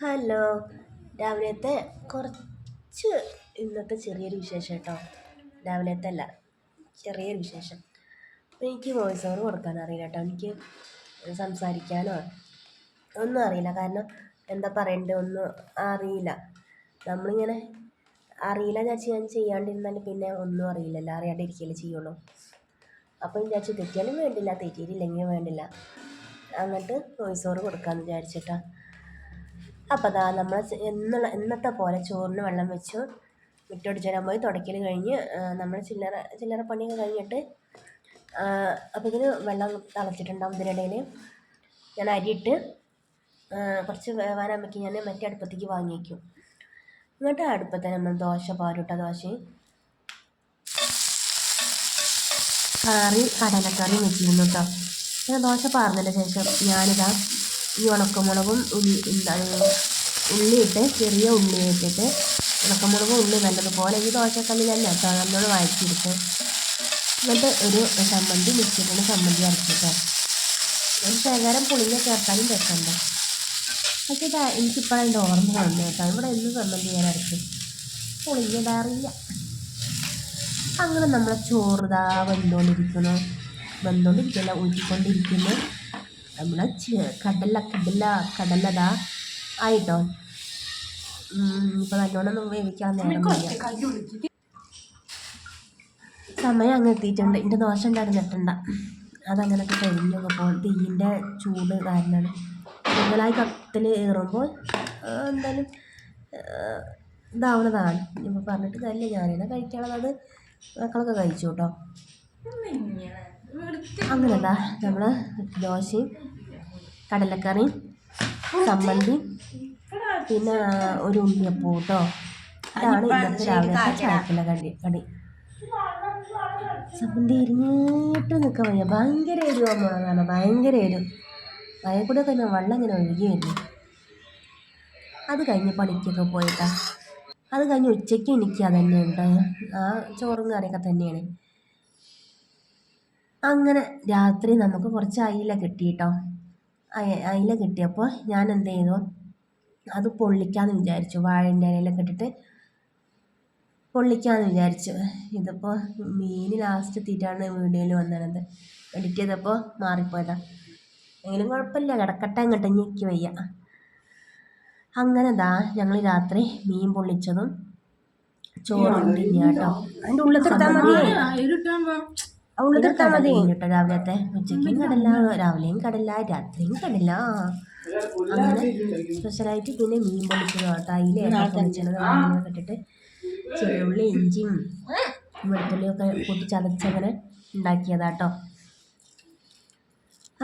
Hello. രാവിലത്തെ കുറച്ച് ഇന്നത്തെ ചെറിയൊരു വിശേഷം കേട്ടോ. രാവിലത്തെ അല്ല ചെറിയൊരു വിശേഷം. എനിക്ക് വോയിസ് ഓവർ കൊടുക്കാൻ അറിയില്ല കേട്ടോ. എനിക്ക് സംസാരിക്കാനോ ഒന്നും അറിയില്ല. കാരണം എന്താ പറയണ്ടത് ഒന്നും അറിയില്ല. നമ്മളിങ്ങനെ അറിയില്ല വിചാരിച്ച് ഞാൻ ചെയ്യാണ്ടിരുന്നാൽ പിന്നെ ഒന്നും അറിയില്ലല്ലോ. അറിയാണ്ടിരിക്കല്ലേ ചെയ്യുള്ളൂ. അപ്പോൾ വിചാരിച്ചു തെറ്റിയാലും വേണ്ടില്ല. തെറ്റിയിട്ടില്ലെങ്കിൽ വേണ്ടില്ല. എന്നിട്ട് വോയിസ് ഓവർ കൊടുക്കാമെന്ന് വിചാരിച്ചിട്ടാണ് അപ്പോൾ അതാ നമ്മൾ എന്നുള്ള എന്നത്തെ പോലെ ചോറിന് വെള്ളം വെച്ചു. മുറ്റമടിച്ച് തരാൻ പോയി. തുടയ്ക്കൽ കഴിഞ്ഞ് നമ്മൾ ചില്ലറ ചില്ലറ പണിയൊക്കെ കഴിഞ്ഞിട്ട് അപ്പോൾ ഇതിന് വെള്ളം തളച്ചിട്ടുണ്ടാവും ഇതിനിടയിൽ ഞാൻ അരിയിട്ട് കുറച്ച് വേവാനാകുമ്പോഴേക്കും ഞാൻ മറ്റേ അടുപ്പത്തേക്ക് വാങ്ങി വയ്ക്കും എന്നിട്ട് അടുപ്പത്ത് നമ്മൾ ദോശ പാരുട്ട ദോശയും കറി കടലക്കറി വെച്ചിരുന്നു കേട്ടോ ഞാൻ ദോശ പാർന്നതിന് ശേഷം ഞാനിതാ ഈ ഉണക്കമുളകും ഉള്ളി എന്താണ് ഉള്ളിയിട്ട് ചെറിയ ഉള്ളി ഇട്ടിട്ട് ഉണക്കമുളകും ഉള്ളി നല്ലതുപോലെ ഈ ദോശക്കല്ലിൽ തന്നെ കേട്ടോ നല്ലോണം വഴറ്റിയെടുത്ത് എന്നിട്ട് ഒരു ചമ്മന്തി മിക്സിന് ചമ്മന്തി അരച്ചിട്ടോ. ഒരു ശേഖരം പുളിഞ്ഞ ചേർത്താലും രസമുണ്ട്. പക്ഷേ ഇതാ എനിക്കിപ്പോൾ അതിന്റെ ഓർമ്മ വന്നു കേട്ടോ ഇവിടെ എന്ത് ചമ്മന്തി ഞാൻ അരച്ചും? പുളിഞ്ഞിടാറില്ല അങ്ങനെ നമ്മളെ ചോറുതാ വെന്തോണ്ടിരിക്കുന്നു. വെന്തുകൊണ്ടിരിക്കില്ല ഊറ്റിക്കൊണ്ടിരിക്കുന്നു നമ്മളെ കടല കടല കടലതാ. ആയിട്ടോ? ഇപ്പോൾ നല്ലോണം വേവിക്കാൻ നേരം സമയം അങ്ങ് എത്തിയിട്ടുണ്ട്. എന്റെ ദോശ ഉണ്ടായിരുന്നിട്ടുണ്ട അതങ്ങനൊക്കെ കഴിഞ്ഞൊക്കെ പോകും തീയിന്റെ ചൂട് കാരണമാണ്. കൂടുതലായി കത്തിൽ ഏറുമ്പോൾ എന്തായാലും ഇതാവുന്നതാണ്. ഇപ്പോൾ പറഞ്ഞിട്ട് കാര്യമില്ല. ഞാനിനെ കഴിക്കണത് മക്കളൊക്കെ കഴിച്ചു കേട്ടോ. അങ്ങനെന്താ? നമ്മൾ ദോശയും കടലക്കറിയും ചമ്മന്തി പിന്നെ ഒരു ഉണ്ണിയപ്പവും കേട്ടോ അതാണ് ഇന്നത്തെ രാവിലത്തെ ചായക്കുള്ള കടി കടി. ചമ്മന്തി എരിഞ്ഞിട്ട് നിൽക്കാൻ വയ്യ ഭയങ്കര എരിവാ അമ്മ ഭയങ്കര എരിവ്. വയ കൂടെ തന്നെ വെള്ളം ഇങ്ങനെ ഒഴുകി വരുന്നു അത് കഴിഞ്ഞ് പണിക്കൊക്കെ പോയിട്ടാ. അത് കഴിഞ്ഞ് ഉച്ചയ്ക്ക് എനിക്ക് അതന്നെ ഉണ്ട് ആ ചോറും കറിയൊക്കെ തന്നെയാണ്. അങ്ങനെ രാത്രി നമുക്ക് കുറച്ച് അയില കിട്ടി അയില കിട്ടിയപ്പോൾ ഞാൻ എന്ത് ചെയ്തു അത് പൊള്ളിക്കാമെന്ന് വിചാരിച്ചു. വാഴന്റെ ഇലയിലൊക്കെ ഇട്ടിട്ട് പൊള്ളിക്കാമെന്ന് വിചാരിച്ചു. ഇതിപ്പോൾ മീൻ ലാസ്റ്റ് എത്തിയിട്ടാണ് വീഡിയോയിൽ വന്നത്. എഡിറ്റ് ചെയ്തപ്പോൾ മാറിപ്പോയതാണ് എങ്കിലും കുഴപ്പമില്ല കിടക്കട്ടെ അങ്ങോട്ട് ഞെക്കി വയ്യ. അങ്ങനെ ദാ ഞങ്ങൾ രാത്രി മീൻ പൊള്ളിച്ചതും ചോറും തിന്നുക കേട്ടോ അതിന്റെ ഉള്ളിൽ തീർത്താൽ മതി. കേട്ടോ രാവിലത്തെ ഉച്ചയ്ക്കും കടല രാവിലെയും കടല രാത്രിയും കടല. അങ്ങനെ സ്പെഷ്യലായിട്ട് പിന്നെ മീൻ കേട്ടോ പൊളിച്ചത് തൈല ഇട്ടിട്ട് ചെറിയുള്ളി ഇഞ്ചിയും വെളുത്തുള്ളിയൊക്കെ കൂട്ടി ചതച്ചങ്ങനെ ഉണ്ടാക്കിയതാട്ടോ.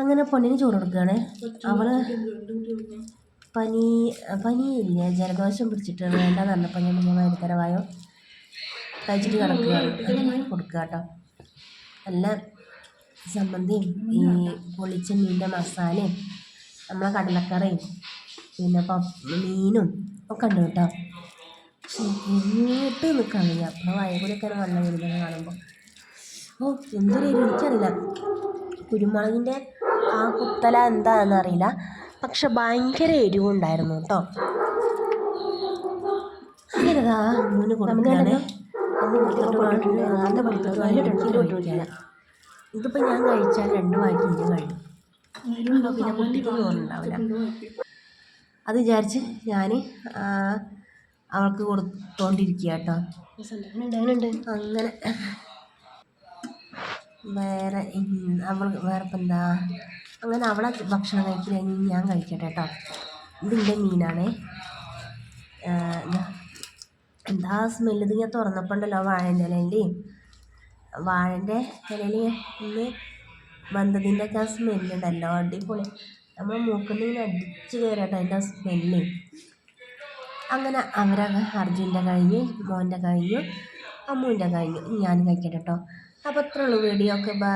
അങ്ങനെ പൊന്നിന് ചോറ് കൊടുക്കുകയാണ്. അവൾ പനി ഇല്ല? ജലദോഷം പിടിച്ചിട്ട് വേണ്ടെന്ന് പറഞ്ഞപ്പോൾ ഞാൻ പിന്നെ വൈകുന്നേരമായോ കഴിച്ചിട്ട് കിടക്കുകയാണ്. കൊടുക്കുക കേട്ടോ നല്ല ചമ്മന്തിയും ഈ പൊളിച്ച മീനിന്റെ മസാലയും നമ്മളെ കടലക്കറിയും പിന്നെ മീനും ഒക്കെ ഉണ്ട് കേട്ടോ. ഇങ്ങോട്ട് നിൽക്കാൻ വയ്യ അപ്പോൾ വയകൂടെയൊക്കെ വെള്ളം വരുന്നത് കാണുമ്പോൾ ഓ എന്തൊരു എനിക്കറിയില്ല. കുരുമുളകിന്റെ ആ കുത്തല എന്താണെന്ന് അറിയില്ല. പക്ഷെ ഭയങ്കര എരിവുണ്ടായിരുന്നു കേട്ടോ. അങ്ങനെതാ മൂന്ന് കൊടുക്കുകയാണ് ഇതിപ്പോൾ ഞാൻ കഴിച്ചാൽ രണ്ട് വായിക്ക് തോന്നുന്നുണ്ടാവില്ല അത് വിചാരിച്ച് ഞാൻ അവൾക്ക് കൊടുത്തോണ്ടിരിക്കുക കേട്ടോ അങ്ങനെ. വേറെ അവൾ വേറെ ഇപ്പം എന്താ അങ്ങനെ അവളെ ഭക്ഷണം കഴിക്കില്ല ഞാൻ കഴിക്കട്ടെ കേട്ടോ ഇതിന്റെ മീനാണേ. എന്താ സ്മെല്ല് ഇതിങ്ങനെ തുറന്നപ്പോൾ ഉണ്ടല്ലോ വാഴന്റെ ഇലയിൽ വാഴന്റെ ഇലയിൽ ഇന്ന് വന്നതിന്റെ ഒക്കെ ആ സ്മെല്ലുണ്ടല്ലോ അടിപൊളി. നമ്മൾ മൂക്കിൽ അടിച്ച് കയറട്ടെ അതിന്റെ ആ സ്മെല്ല് അങ്ങനെ അവരൊക്കെ അർജുന്റെ കഴിഞ്ഞ് മോന്റെ കഴിഞ്ഞു അമ്മുവിന്റെ കഴിഞ്ഞു ഞാൻ കഴിക്കട്ടെ കേട്ടോ അപ്പോൾ അത്രേ ഉള്ളൂ വീഡിയോ. ഒക്കെ ബൈ.